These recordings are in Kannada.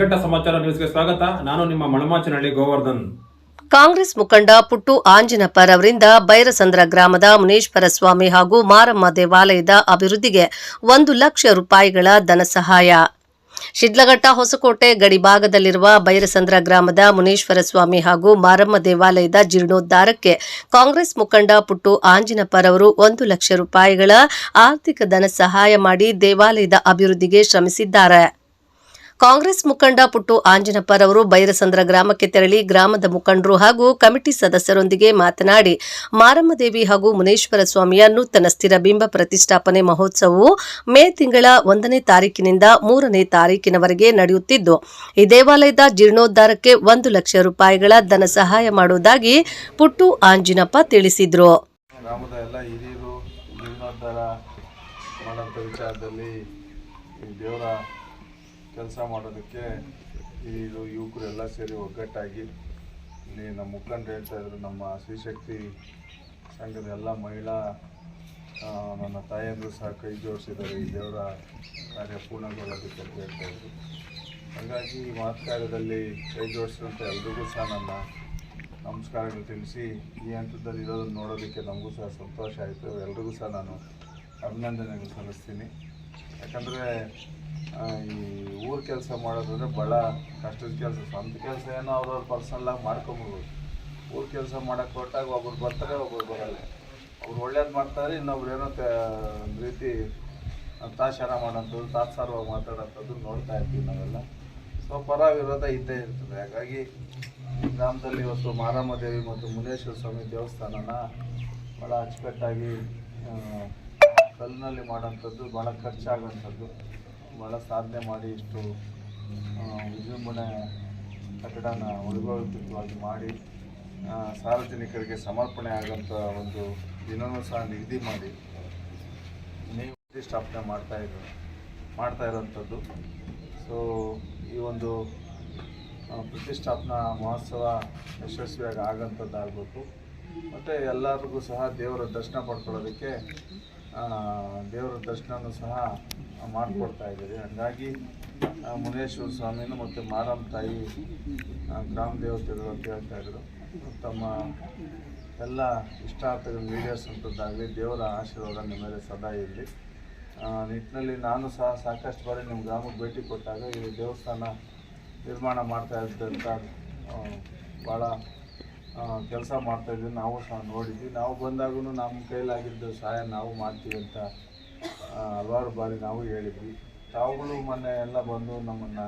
ಸಮಾಚಾರ ನ್ಯೂಸ್ಗೆ ಸ್ವಾಗತ. ನಾನು ನಿಮ್ಮ ಮಳಮಾಚನಹಳ್ಳಿ ಗೋವರ್ಧನ್. ಕಾಂಗ್ರೆಸ್ ಮುಖಂಡ ಪುಟ್ಟು ಆಂಜಿನಪ್ಪರ್ ಅವರಿಂದ ಬೈರಸಂದ್ರ ಗ್ರಾಮದ ಮುನೇಶ್ವರ ಸ್ವಾಮಿ ಹಾಗೂ ಮಾರಮ್ಮ ದೇವಾಲಯದ ಅಭಿವೃದ್ಧಿಗೆ ಒಂದು ಲಕ್ಷ ರೂಪಾಯಿಗಳ ಧನ ಸಹಾಯ. ಶಿಡ್ಲಘಟ್ಟ ಹೊಸಕೋಟೆ ಗಡಿಭಾಗದಲ್ಲಿರುವ ಬೈರಸಂದ್ರ ಗ್ರಾಮದ ಮುನೇಶ್ವರ ಸ್ವಾಮಿ ಹಾಗೂ ಮಾರಮ್ಮ ದೇವಾಲಯದ ಜೀರ್ಣೋದ್ಧಾರಕ್ಕೆ ಕಾಂಗ್ರೆಸ್ ಮುಖಂಡ ಪುಟ್ಟು ಆಂಜಿನಪ್ಪರ್ ಅವರು ಒಂದು ಲಕ್ಷ ರೂಪಾಯಿಗಳ ಆರ್ಥಿಕ ಧನ ಸಹಾಯ ಮಾಡಿ ದೇವಾಲಯದ ಅಭಿವೃದ್ಧಿಗೆ ಶ್ರಮಿಸಿದ್ದಾರೆ. ಕಾಂಗ್ರೆಸ್ ಮುಖಂಡ ಪುಟ್ಟು ಆಂಜನಪ್ಪರ್ ಅವರು ಬೈರಸಂದ್ರ ಗ್ರಾಮಕ್ಕೆ ತೆರಳಿ ಗ್ರಾಮದ ಮುಖಂಡರು ಹಾಗೂ ಕಮಿಟಿ ಸದಸ್ಯರೊಂದಿಗೆ ಮಾತನಾಡಿ, ಮಾರಮ್ಮದೇವಿ ಹಾಗೂ ಮುನೇಶ್ವರ ಸ್ವಾಮಿಯ ನೂತನ ಸ್ಥಿರ ಬಿಂಬ ಪ್ರತಿಷ್ಠಾಪನೆ ಮಹೋತ್ಸವವು ಮೇ ತಿಂಗಳ ಒಂದನೇ ತಾರೀಕಿನಿಂದ ಮೂರನೇ ತಾರೀಕಿನವರೆಗೆ ನಡೆಯುತ್ತಿದ್ದು, ಈ ದೇವಾಲಯದ ಜೀರ್ಣೋದ್ಧಾರಕ್ಕೆ ಒಂದು ಲಕ್ಷ ರೂಪಾಯಿಗಳ ಧನ ಸಹಾಯ ಮಾಡುವುದಾಗಿ ಪುಟ್ಟು ಆಂಜಿನಪ್ಪ ತಿಳಿಸಿದರು. ದೇವರ ಕೆಲಸ ಮಾಡೋದಕ್ಕೆ ಇದು ಯುವಕರು ಎಲ್ಲ ಸೇರಿ ಒಗ್ಗಟ್ಟಾಗಿ ಇಲ್ಲಿ ನಮ್ಮ ಮುಖಂಡರು ಹೇಳ್ತಾ ಇದ್ರು, ನಮ್ಮ ಸ್ತ್ರೀಶಕ್ತಿ ಸಂಘದ ಎಲ್ಲ ಮಹಿಳಾ ನನ್ನ ತಾಯಿಯಂದರು ಸಹ ಕೈ ಜೋಡಿಸಿದ್ದಾರೆ, ಈ ದೇವರ ಕಾರ್ಯ ಪೂರ್ಣಗೊಳ್ಳೋದಕ್ಕೆ ಅಂತ ಹೇಳ್ತಾ ಇದ್ರು. ಹಾಗಾಗಿ ಈ ಕಾರ್ಯದಲ್ಲಿ ಕೈ ಜೋಡಿಸಿದಂಥ ಎಲ್ರಿಗೂ ಸಹ ನನ್ನ ನಮಸ್ಕಾರಗಳು ತಿಳಿಸಿ, ಈ ಹಂತದಲ್ಲಿ ಇರೋದನ್ನು ನೋಡೋದಕ್ಕೆ ನಮಗೂ ಸಹ ಸಂತೋಷ ಆಯಿತು. ಎಲ್ರಿಗೂ ಸಹ ನಾನು ಅಭಿನಂದನೆಗಳು ಸಲ್ಲಿಸ್ತೀನಿ. ಯಾಕಂದರೆ ಈ ಊರು ಕೆಲಸ ಮಾಡೋದಂದ್ರೆ ಭಾಳ ಕಷ್ಟದ ಕೆಲಸ. ಸ್ವಂತ ಕೆಲಸ ಏನೋ ಅವ್ರವ್ರ ಪರ್ಸನಲಾಗಿ ಮಾಡ್ಕೊಬೋದು. ಊರು ಕೆಲಸ ಮಾಡೋಕ್ಕೆ ಹೊರಟಾಗ ಒಬ್ಬರು ಬರ್ತಾರೆ ಒಬ್ಬರು ಬರಲ್ಲ. ಅವ್ರು ಒಳ್ಳೇದು ಮಾಡ್ತಾರೆ, ಇನ್ನೊಬ್ರು ಏನೋ ಒಂದ್ ರೀತಿ ತಾಶಾರ ಮಾಡೋಂಥದ್ದು ತಾತ್ಸಾರವಾಗಿ ಮಾತಾಡೋಂಥದ್ದು ನೋಡ್ತಾ ಇರ್ತೀವಿ ನಾವೆಲ್ಲ. ಸೊ ಪರ ವಿರೋಧ ಇದ್ದೇ ಇರ್ತದೆ. ಹಾಗಾಗಿ ಗ್ರಾಮದಲ್ಲಿ ಇವತ್ತು ಮಾರಮ್ಮ ದೇವಿ ಮತ್ತು ಮುನೇಶ್ವರ ಸ್ವಾಮಿ ದೇವಸ್ಥಾನನ ಭಾಳ ಅಚ್ಚುಕಟ್ಟಾಗಿ ಕಲ್ಲಿನಲ್ಲಿ ಮಾಡೋಂಥದ್ದು ಭಾಳ ಖರ್ಚಾಗೋಂಥದ್ದು ಭಾಳ ಸಾಧನೆ ಮಾಡಿ ಇಷ್ಟು ವಿಜೃಂಭಣೆ ಕಟ್ಟಡನ ವೈಭವಯುತವಾಗಿ ಮಾಡಿ ಸಾರ್ವಜನಿಕರಿಗೆ ಸಮರ್ಪಣೆ ಆಗೋಂಥ ಒಂದು ದಿನವೂ ಸಹ ನಿಗದಿ ಮಾಡಿ ನೀವು ಪ್ರತಿಷ್ಠಾಪನೆ ಮಾಡ್ತಾ ಇದ್ದ, ಮಾಡ್ತಾ ಇರೋಂಥದ್ದು ಸೊ ಈ ಒಂದು ಪ್ರತಿಷ್ಠಾಪನಾ ಮಹೋತ್ಸವ ಯಶಸ್ವಿಯಾಗಿ ಆಗಂಥದ್ದಾಗಬೇಕು. ಮತ್ತು ಎಲ್ಲರಿಗೂ ಸಹ ದೇವರ ದರ್ಶನ ಪಡ್ಕೊಳ್ಳೋದಕ್ಕೆ ದೇವರ ದರ್ಶನನೂ ಸಹ ಮಾಡಿಕೊಡ್ತಾ ಇದ್ದೀವಿ ಹಾಗಾಗಿ ಮುನೇಶ್ವರ ಸ್ವಾಮಿನೂ ಮತ್ತು ಮಾರಮ್ಮ ತಾಯಿ ಗ್ರಾಮ ದೇವತೆಗಳು ಅಂತ ಹೇಳ್ತಾ ಇದ್ರು ತಮ್ಮ ಎಲ್ಲ ಇಷ್ಟಾರ್ಥಗಳು ಅಂತದ್ದಾಗಲಿ ದೇವರ ಆಶೀರ್ವಾದ ನಿಮ್ಮ ಮೇಲೆ ಸದಾ ಇರಲಿ. ನಿಟ್ಟಿನಲ್ಲಿ ನಾನು ಸಹ ಸಾಕಷ್ಟು ಬಾರಿ ನಿಮ್ಮ ಗ್ರಾಮಕ್ಕೆ ಭೇಟಿ ಕೊಟ್ಟಾಗ ಈ ದೇವಸ್ಥಾನ ನಿರ್ಮಾಣ ಮಾಡ್ತಾ ಇದ್ದಂಥ ಭಾಳ ಕೆಲಸ ಮಾಡ್ತಾ ಇದ್ದೀವಿ ನಾವು ಸಹ ನೋಡಿದ್ವಿ. ನಾವು ಬಂದಾಗೂ ನಮ್ಮ ಕೈಲಾಗಿದ್ದು ಸಹಾಯ ನಾವು ಮಾಡ್ತೀವಿ ಅಂತ ಹಲವಾರು ಬಾರಿ ನಾವು ಹೇಳಿದ್ವಿ. ತಾವುಗಳು ಮೊನ್ನೆ ಎಲ್ಲ ಬಂದು ನಮ್ಮನ್ನು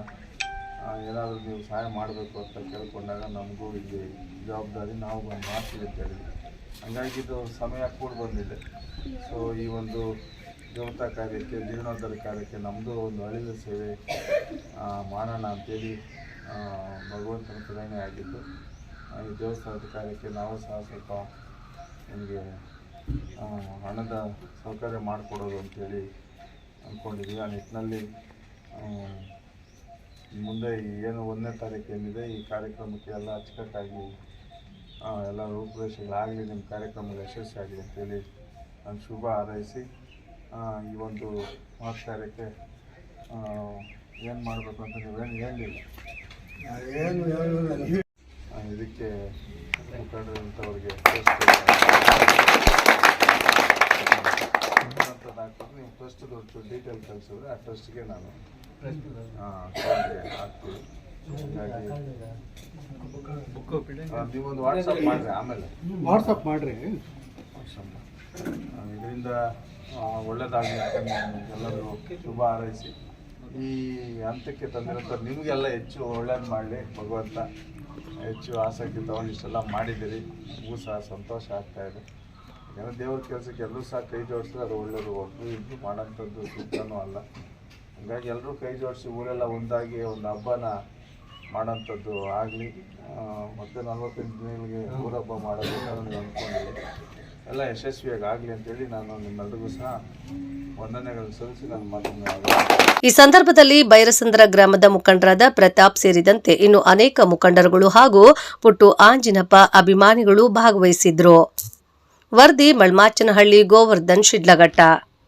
ಏನಾದರೂ ನೀವು ಸಹಾಯ ಮಾಡಬೇಕು ಅಂತ ಕೇಳ್ಕೊಂಡಾಗ ನಮಗೂ ಇಲ್ಲಿ ಜವಾಬ್ದಾರಿ ನಾವು ಬಂದು ಮಾಡ್ತೀವಿ ಅಂತ ಹೇಳಿದ್ವಿ ಹಂಗಾಗಿ ಇದು ಸಮಯ ಕೂಡ ಬಂದಿದೆ. ಸೊ ಈ ಒಂದು ದೇವತಾ ಕಾರ್ಯಕ್ಕೆ ಜೀರ್ಣೋದ್ಧಾರ ಕಾರ್ಯಕ್ಕೆ ನಮ್ಮದು ಒಂದು ಅಳಿದ ಸೇವೆ ಮಾಡೋಣ ಅಂತೇಳಿ ಭಗವಂತನ ಪ್ರೇರಣೆ ಆಗಿದ್ದು ಈ ದೇವಸ್ಥಾನದ ಕಾರ್ಯಕ್ಕೆ ನಾವು ಸಹ ಸ್ವಲ್ಪ ನಿಮಗೆ ಹಣದ ಸೌಕರ್ಯ ಮಾಡಿಕೊಡೋದು ಅಂತೇಳಿ ಅಂದ್ಕೊಂಡಿದ್ದೀವಿ ಆ ನಿಟ್ಟಿನಲ್ಲಿ ಮುಂದೆ ಏನು ಒಂದನೇ ತಾರೀಕು ಏನಿದೆ, ಈ ಕಾರ್ಯಕ್ರಮಕ್ಕೆ ಎಲ್ಲ ಅಚ್ಚುಕಟ್ಟಾಗಿ ಎಲ್ಲ ರೂಪುರೇಷೆಗಳಾಗಲಿ, ನಿಮ್ಮ ಕಾರ್ಯಕ್ರಮ ಯಶಸ್ವಿ ಆಗಲಿ ಅಂತೇಳಿ ನಾನು ಶುಭ ಹಾರೈಸಿ ಈ ಒಂದು ಮಹತ್ ಕಾರ್ಯಕ್ಕೆ ಏನು ಮಾಡಬೇಕು ಅಂತ ನೀವೇನು ಹೇಳಲಿಲ್ಲ? ಇದಕ್ಕೆ ಮುಖಂಡರಂಥವ್ರಿಗೆ ನೀವು ಫಸ್ಟ್ ಡೀಟೇಲ್ ಕಳಿಸಿದ್ರೆ ಆ ಟ್ರಸ್ಟ್ಗೆ ನಾನು ಹಾಗಾಗಿ ನೀವೊಂದು ವಾಟ್ಸಪ್ ಮಾಡಿರಿ ಆಮೇಲೆ. ವಾಟ್ಸಪ್ ಮಾಡ್ರಿ. ಇದರಿಂದ ನಾನು ಎಲ್ಲರೂ ಶುಭ ಹಾರೈಸಿ. ಈ ಹಂತಕ್ಕೆ ತಂದಿರೋ ನಿಮಗೆಲ್ಲ ಹೆಚ್ಚು ಒಳ್ಳೇದು ಮಾಡಲಿ ಭಗವಂತ. ಹೆಚ್ಚು ಆಸಕ್ತಿ ತೊಗೊಂಡು ಇಷ್ಟೆಲ್ಲ ಮಾಡಿದ್ದೀರಿ. ನಿಮಗೂ ಸಹ ಸಂತೋಷ ಆಗ್ತಾ ಇದೆ. ಯಾಕಂದರೆ ದೇವ್ರ ಕೆಲಸಕ್ಕೆ ಎಲ್ಲರೂ ಸಹ ಕೈ ಜೋಡಿಸಿದ್ರೆ ಅದು ಒಳ್ಳೆಯದು ಒಬ್ಬರು ಇಬ್ಬರು ಮಾಡೋಂಥದ್ದು ಸೂಕ್ತನೂ ಅಲ್ಲ. ಹಂಗಾಗಿ ಎಲ್ಲರೂ ಕೈ ಜೋಡಿಸಿ ಊರೆಲ್ಲ ಒಂದಾಗಿ ಒಂದು ಹಬ್ಬನ ಮಾಡೋಂಥದ್ದು ಆಗಲಿ. ಮತ್ತು ನಲ್ವತ್ತೆಂಟು ದಿನಗಳಿಗೆ ಊರಬ್ಬ ಮಾಡೋದು ನೀವು ಅಂದ್ಕೊಂಡಿದ್ದೀವಿ ಎಲ್ಲ ಯಶಸ್ವಿಯಾಗಿ ಆಗಲಿ ಅಂತೇಳಿ ನಾನು ನಿಮ್ಮೆಲ್ಲರಿಗೂ ಸಹ ಈ ಸಂದರ್ಭದಲ್ಲಿ ಬೈರಸಂದ್ರ ಗ್ರಾಮದ ಮುಖಂಡರಾದ ಪ್ರತಾಪ್ ಸೇರಿದಂತೆ ಇನ್ನು ಅನೇಕ ಮುಖಂಡರುಗಳು ಹಾಗೂ ಪುಟ್ಟು ಆಂಜಿನಪ್ಪ ಅಭಿಮಾನಿಗಳು ಭಾಗವಹಿಸಿದ್ರು. ವರ್ದಿ ಮಳ್ಮಾಚನಹಳ್ಳಿ ಗೋವರ್ಧನ್ ಶಿಡ್ಲಘಟ್ಟ.